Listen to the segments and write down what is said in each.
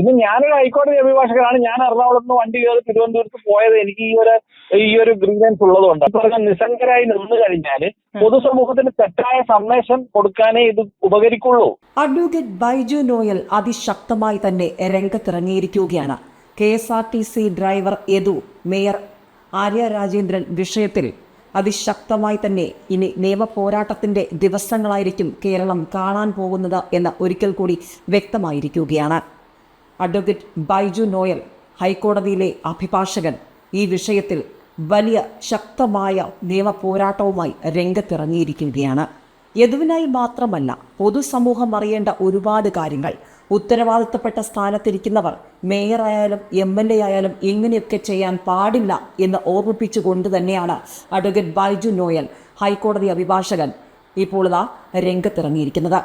ഇത് ഞാനൊരു ഹൈക്കോടതി അഭിഭാഷകനാണ്. ഞാൻ എറണാകുളത്ത് നിന്ന് വണ്ടി കയറി തിരുവനന്തപുരത്ത് പോയത് എനിക്ക് ഈ ഒരു ഈ ഒരു ഗ്രീവൻസ് ഉള്ളതുകൊണ്ട്. പറഞ്ഞ നിസ്സംഗരായി നിന്ന് കഴിഞ്ഞാൽ പൊതുസമൂഹത്തിന് തെറ്റായ സന്ദേശം കൊടുക്കാനേ ഇത് ഉപകരിക്കുള്ളൂ. അഡ്വക്കേറ്റ് ബൈജു നോയൽ അതിശക്തമായി തന്നെ രംഗത്തിറങ്ങിയിരിക്കുകയാണ്. K S R T C driver Yadu mayor Arya Rajendran വിഷയത്തിൽ അതിശക്തമായി തന്നെ ഇനി നിയമ പോരാട്ടത്തിന്റെ ദിവസങ്ങളായിരിക്കും കേരളം കാണാൻ പോകുന്നത് എന്ന് ഒരിക്കൽ കൂടി വ്യക്തമായിരിക്കുകയാണ്. അഡ്വക്കേറ്റ് ബൈജു നോയൽ ഹൈക്കോടതിയിലെ അഭിഭാഷകൻ ഈ വിഷയത്തിൽ വലിയ ശക്തമായ നിയമ പോരാട്ടവുമായി രംഗത്തിറങ്ങിയിരിക്കുകയാണ്. യദുവിനായി മാത്രമല്ല പൊതുസമൂഹം അറിയേണ്ട ഒരുപാട് കാര്യങ്ങൾ ഉത്തരവാദിത്തപ്പെട്ട സ്ഥാനത്തിരിക്കുന്നവർ മേയറായാലും എം എൽ എ ആയാലും ഇങ്ങനെയൊക്കെ ചെയ്യാൻ പാടില്ല എന്ന് ഓർമ്മിപ്പിച്ചുകൊണ്ട് തന്നെയാണ് അഡ്വക്കേറ്റ് ബൈജു നോയൽ ഹൈക്കോടതി അഭിഭാഷകൻ ഇപ്പോൾ ഇതാ രംഗത്തിറങ്ങിയിരിക്കുന്നത്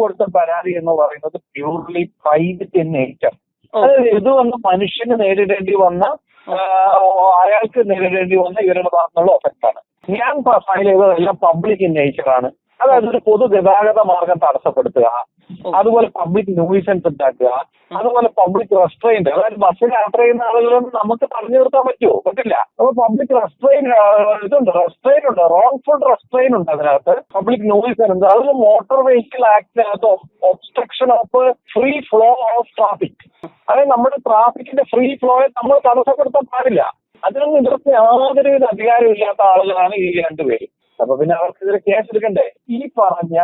കൊടുത്ത പരാതി എന്ന് പറയുന്നത് പ്യൂർലി പ്രൈവറ്റ് ഇൻ നേച്ചർ അതായത് ഇത് വന്ന് മനുഷ്യന് നേരിടേണ്ടി വന്ന അയാൾക്ക് നേരിടേണ്ടി വന്ന ഇവരുടെ ഭാഗത്തുള്ള ഒഫക്റ്റ് ആണ്. ഞാൻ ഫയൽ ചെയ്തതെല്ലാം പബ്ലിക് ഇൻ നേച്ചറാണ് അതായത് ഒരു പൊതുഗതാഗത മാർഗം തടസ്സപ്പെടുത്തുക. അതുപോലെ പബ്ലിക് ന്യൂയിസൻസ് ഉണ്ടാക്കുക. അതുപോലെ പബ്ലിക് റെസ്ട്രെയിന്റ് അതായത് ബസ്സിൽ യാത്ര ചെയ്യുന്ന ആളുകളൊന്നും നമുക്ക് പറഞ്ഞു നിർത്താൻ പറ്റുമോ? പറ്റില്ല. അപ്പൊ പബ്ലിക് റെസ്ട്രെയിൻ ഇതുണ്ട്. റെസ്ട്രെയിൻ ഉണ്ട്. റോങ് ഫുൾ റെസ്ട്രെയിൻ ഉണ്ട് അതിനകത്ത്. പബ്ലിക് ന്യൂയിസൻസ് അത് motor vehicle ആക്ടിനകത്ത് obstruction of free flow of traffic അതായത് നമ്മുടെ ട്രാഫിക്കിന്റെ ഫ്രീ ഫ്ലോയെ നമ്മൾ തടസ്സപ്പെടുത്താൻ പാടില്ല. അതിനൊന്നും ഇവർക്ക് യാതൊരുവിധ അധികാരമില്ലാത്ത ആളുകളാണ് ഈ രണ്ടുപേരും. അപ്പൊ പിന്നെ അവർക്കെതിരെ കേസ് എടുക്കണ്ടേ? ഈ പറഞ്ഞ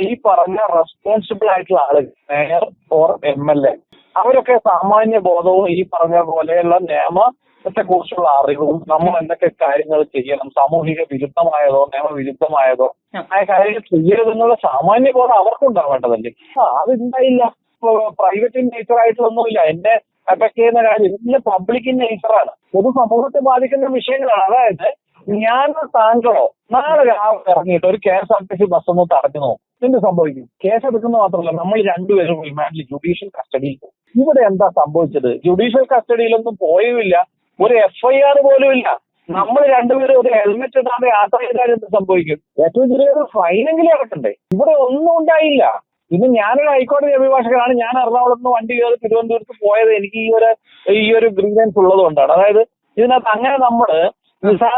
ഈ പറഞ്ഞ റെസ്പോൺസിബിൾ ആയിട്ടുള്ള ആളുകൾ mayor or M L A അവരൊക്കെ സാമാന്യ ബോധവും ഈ പറഞ്ഞ പോലെയുള്ള നിയമത്തെ കുറിച്ചുള്ള അറിവും നമ്മൾ എന്തൊക്കെ കാര്യങ്ങൾ ചെയ്യണം സാമൂഹിക വിരുദ്ധമായതോ നിയമവിരുദ്ധമായതോ ആ. കാര്യങ്ങൾ ചെയ്യരുതെന്നുള്ള സാമാന്യ ബോധം അവർക്കുണ്ടാവേണ്ടതല്ലേ? അതുണ്ടായില്ല. പ്രൈവറ്റ് നേച്ചർ ആയിട്ടുള്ളൊന്നുമില്ല. എന്റെ അഫക്ട് ചെയ്യുന്ന കാര്യം എല്ലാം പബ്ലിക് നേച്ചറാണ് പൊതു സമൂഹത്തെ ബാധിക്കുന്ന വിഷയങ്ങളാണ്. അതായത് ഞാനോ താങ്കളോ? നാളെ രാവിലെ ഇറങ്ങിയിട്ട് ഒരു K S R T C bus ഒന്ന് തടഞ്ഞു നോക്കും. എന്ത് സംഭവിക്കും? കേസ് എടുക്കുന്ന മാത്രമല്ല നമ്മൾ രണ്ടുപേരും റിമാൻഡിൽ ജുഡീഷ്യൽ കസ്റ്റഡിയിൽ പോകും. ഇവിടെ എന്താ സംഭവിച്ചത്? ജുഡീഷ്യൽ കസ്റ്റഡിയിലൊന്നും പോയുമില്ല. ഒരു എഫ്ഐആർ പോലും ഇല്ല. നമ്മൾ രണ്ടുപേരും ഒരു ഹെൽമെറ്റ് ഇടാതെ യാത്ര ചെയ്താൽ എന്ത് സംഭവിക്കും? ഏറ്റവും ചെറിയൊരു ഫൈനെങ്കിലും അടക്കണ്ടേ. ഇവിടെ ഒന്നും ഉണ്ടായില്ല. ഇന്ന് ഞാനൊരു ഹൈക്കോടതി അഭിഭാഷകനാണ്. ഞാൻ എറണാകുളത്ത് നിന്ന് വണ്ടി കയറി തിരുവനന്തപുരത്ത് പോയത് എനിക്ക് ഈ ഒരു ഈ ഒരു ഗ്രീവൻസ് ഉള്ളത് കൊണ്ടാണ് അതായത് ഇതിനകത്ത് അങ്ങനെ നമ്മൾ നിസാ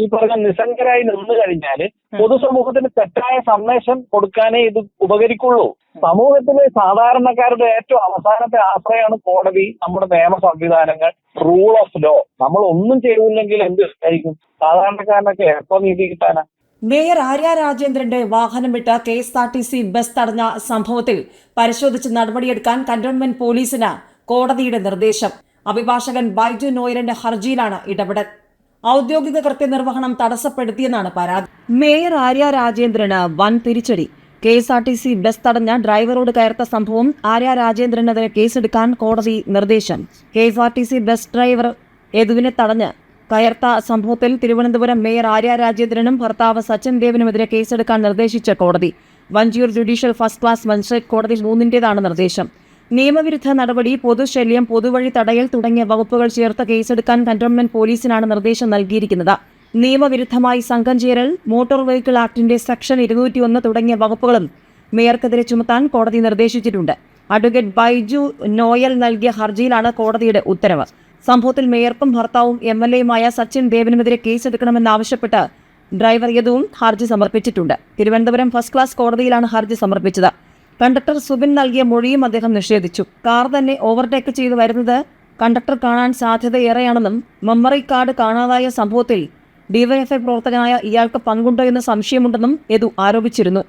ഈ പറഞ്ഞ നിസ്സംഗരായി നിന്ന് കഴിഞ്ഞാൽ പൊതുസമൂഹത്തിന് തെറ്റായ സന്ദേശം കൊടുക്കാനേ ഇത് ഉപകരിക്കുള്ളൂ. സമൂഹത്തിലെ സാധാരണക്കാരുടെ ഏറ്റവും അവസാനത്തെ ആശ്രയമാണ് കോടതി നമ്മുടെ നിയമ സംവിധാനങ്ങൾ റൂൾ ഓഫ് ലോ നമ്മൾ ഒന്നും ചെയ്തില്ലെങ്കിൽ എന്ത് ആയിരിക്കും? സാധാരണക്കാരനൊക്കെ എപ്പോ നീതി കിട്ടാനാ? മേയർ ആര്യ രാജേന്ദ്രന്റെ വാഹനം വിട്ട K S R T C bus തടഞ്ഞ സംഭവത്തിൽ പരിശോധിച്ച് നടപടിയെടുക്കാൻ കന്റോൺമെന്റ് പോലീസിന് കോടതിയുടെ നിർദ്ദേശം. അഭിഭാഷകൻ ബൈജു നോയലിന്റെ ഹർജിയിലാണ് ഇടപെടൽ. ഔദ്യോഗിക കൃത്യനിർവഹണം തടസ്സപ്പെടുത്തിയെന്നാണ് പരാതി. മേയർ ആര്യ രാജേന്ദ്രന് വൻ തിരിച്ചടി. K S R T C bus തടഞ്ഞ ഡ്രൈവറോട് കയർത്ത സംഭവം ആര്യ രാജേന്ദ്രനെതിരെ കേസെടുക്കാൻ കോടതി നിർദ്ദേശം. K S R T C bus driver യദുവിനെ തടഞ്ഞ് കയർത്ത സംഭവത്തിൽ തിരുവനന്തപുരം മേയർ ആര്യ രാജേന്ദ്രനും ഭർത്താവ് സച്ചിൻ ദേവിനുമെതിരെ കേസെടുക്കാൻ നിർദ്ദേശിച്ച കോടതി. Vanchiyoor judicial first class magistrate കോടതി മൂന്നിന്റേതാണ് നിർദ്ദേശം. നിയമവിരുദ്ധ നടപടി പൊതുശല്യം പൊതുവഴി തടയൽ തുടങ്ങിയ വകുപ്പുകൾ ചേർത്ത് കേസെടുക്കാൻ കന്റോൺമെന്റ് പോലീസിനാണ് നിർദ്ദേശം നൽകിയിരിക്കുന്നത്. നിയമവിരുദ്ധമായി സംഘം ചേരൽ മോട്ടോർ വെഹിക്കിൾ ആക്ടിന്റെ സെക്ഷൻ ഇരുന്നൂറ്റിയൊന്ന് തുടങ്ങിയ വകുപ്പുകളും മേയർക്കെതിരെ ചുമത്താൻ കോടതി നിർദ്ദേശിച്ചിട്ടുണ്ട്. അഡ്വക്കേറ്റ് ബൈജു നോയൽ നൽകിയ ഹർജിയിലാണ് കോടതിയുടെ ഉത്തരവ്. സംഭവത്തിൽ മേയർക്കും ഭർത്താവും എം എൽ എയുമായ സച്ചിൻ ദേവനുമെതിരെ കേസെടുക്കണമെന്നാവശ്യപ്പെട്ട് ഡ്രൈവർ യദുവും ഹർജി സമർപ്പിച്ചിട്ടുണ്ട്. തിരുവനന്തപുരം ഫസ്റ്റ് ക്ലാസ് കോടതിയിലാണ് ഹർജി സമർപ്പിച്ചത്. കണ്ടക്ടർ സുബിൻ നൽകിയ മൊഴിയും അദ്ദേഹം നിഷേധിച്ചു. കാർ തന്നെ ഓവർടേക്ക് ചെയ്തു വരുന്നത് കണ്ടക്ടർ കാണാൻ സാധ്യതയേറെയാണെന്നും മെമ്മറി കാർഡ് കാണാതായ സംഭവത്തിൽ ഡിവൈഎഫ്ഐ പ്രവർത്തകനായ ഇയാൾക്ക് പങ്കുണ്ടോ എന്ന് സംശയമുണ്ടെന്നും യദു ആരോപിച്ചിരുന്നു.